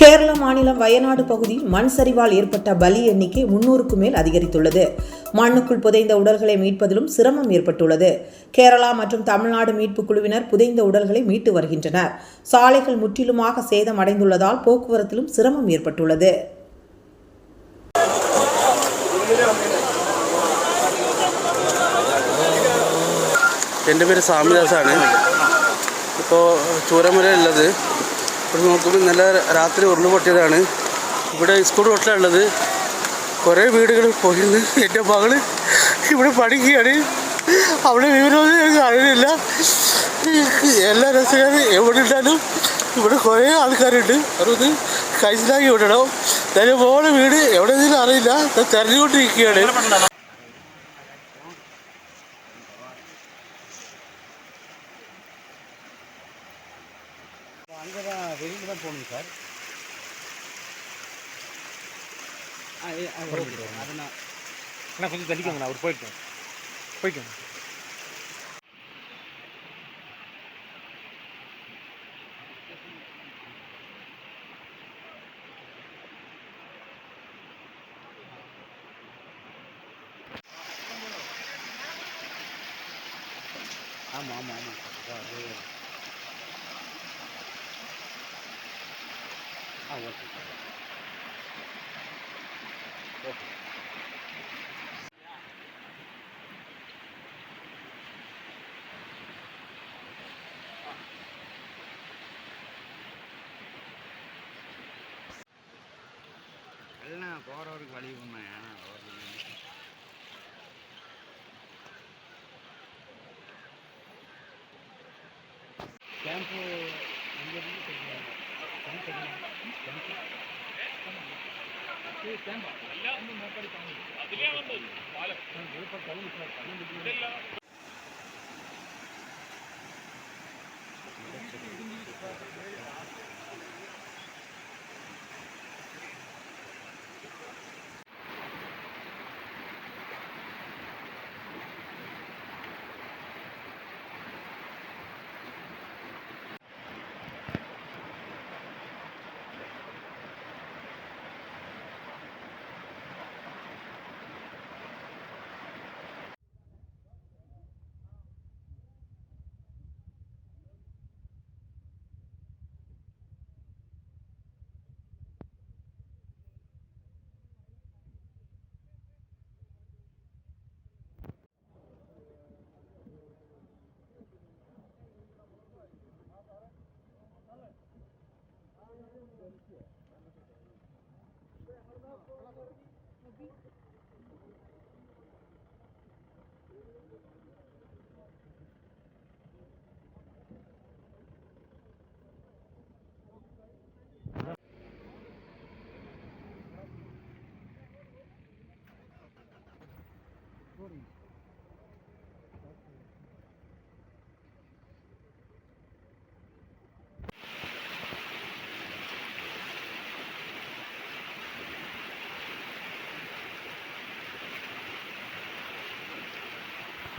கேரள மாநிலம் வயநாடு பகுதியில் மண் சரிவால் ஏற்பட்ட பலி எண்ணிக்கை முன்னூறுக்கும் மேல் அதிகரித்துள்ளது மண்ணுக்குள் புதைந்த உடல்களை மீட்பதிலும் சிரமம் ஏற்பட்டுள்ளது கேரளா மற்றும் தமிழ்நாடு மீட்புக் குழுவினர் புதைந்த உடல்களை மீட்டு வருகின்றனர் சாலைகள் முற்றிலுமாக சேதமடைந்துள்ளதால் போக்குவரத்திலும் சிரமம் ஏற்பட்டுள்ளது എൻ്റെ പേര് സ്വാമിദാസാണ് ഇപ്പോൾ ചൂരമല ഉള്ളത് ഇവിടെ നോക്കുമ്പോൾ ഇന്നലെ രാത്രി ഉരുൾ പൊട്ടിയതാണ്. ഇവിടെ സ്കൂൾ തൊട്ടുള്ളത് കുറേ വീടുകൾ പോയിരുന്നു. എന്റെ മകൾ ഇവിടെ പഠിക്കുകയാണ്. അവിടെ വിവരമൊന്നും എനിക്ക് അറിയില്ല എല്ലാ രസകാരും എവിടെ ഉണ്ടാലും ഇവിടെ കുറേ ആൾക്കാരുണ്ട്. അവരൊന്ന് കഴിച്ചിലാക്കി വിടണം. എന്റെ മോളെ വീട് എവിടെയെങ്കിലും അറിയില്ല. തെരഞ്ഞുകൊണ്ടിരിക്കുകയാണ്. வெளியில் தான் போகணும் சார். அது நான் அண்ணா கொஞ்சம் தள்ளிக்கோங்கண்ணா அவர் போயிட்டோம் போயிட்டோம் ஆமாம் ஆமாம் ஆமாம் சார் அது ஆ ஓகே ஓகே எல்லாம் போகிறவருக்கு வழி பண்ணேன் இங்கேருந்து അതിലേ ആണെന്ന് പാലം ഇതെല്ലാം recording.